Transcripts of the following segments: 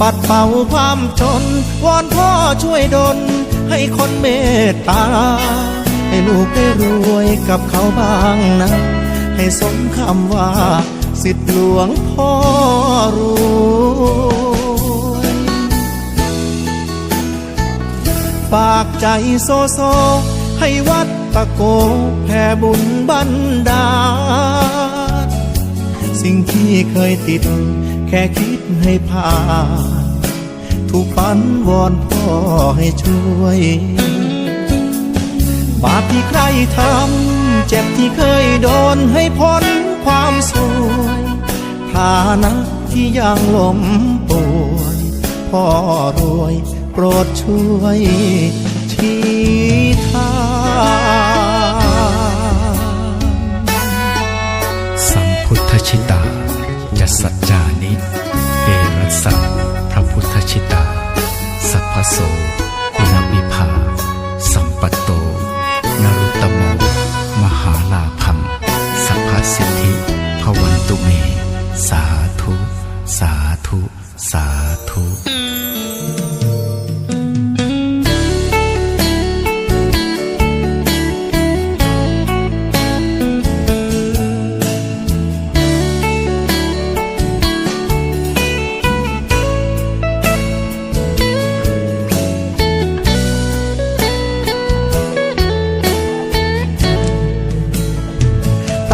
ปัดเป่าความจน วอนพ่อช่วยดล ให้คนเมตตา ให้ลูกได้รวยกับเขาบ้างนะ ให้สมคำว่า สิทธิหลวงพ่อรวยฝากใจโซโซ ให้วัดตะโกแผ่บุญบันดา สิ่งที่เคยติด แค่คิดให้ผ่าน ถูกฝันวอนพ่อให้ช่วย บาปที่ใครทำ เจ็บที่เคยโดนให้พ้นความสวยฐานะที่ยังล้มป่วยพ่อรวยโปรดช่วยชี้ทาง สัจจานิ เอรัสสะพระพุทธชิตา สัพพโสอินวิภา สัมปัตโต นรุตตโม มหาลาพัง สัพพสิทธิพวันตุเม สาธุ สาธุ สาธุ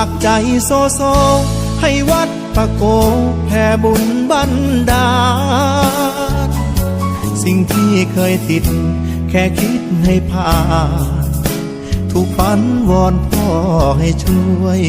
ากใจโซโซ ให้วัดปะโกแผ่บุญบันดาลสิ่งที่เคยติด แค่คิดให้ผ่านถูกฝันวอนพ่อให้ช่วย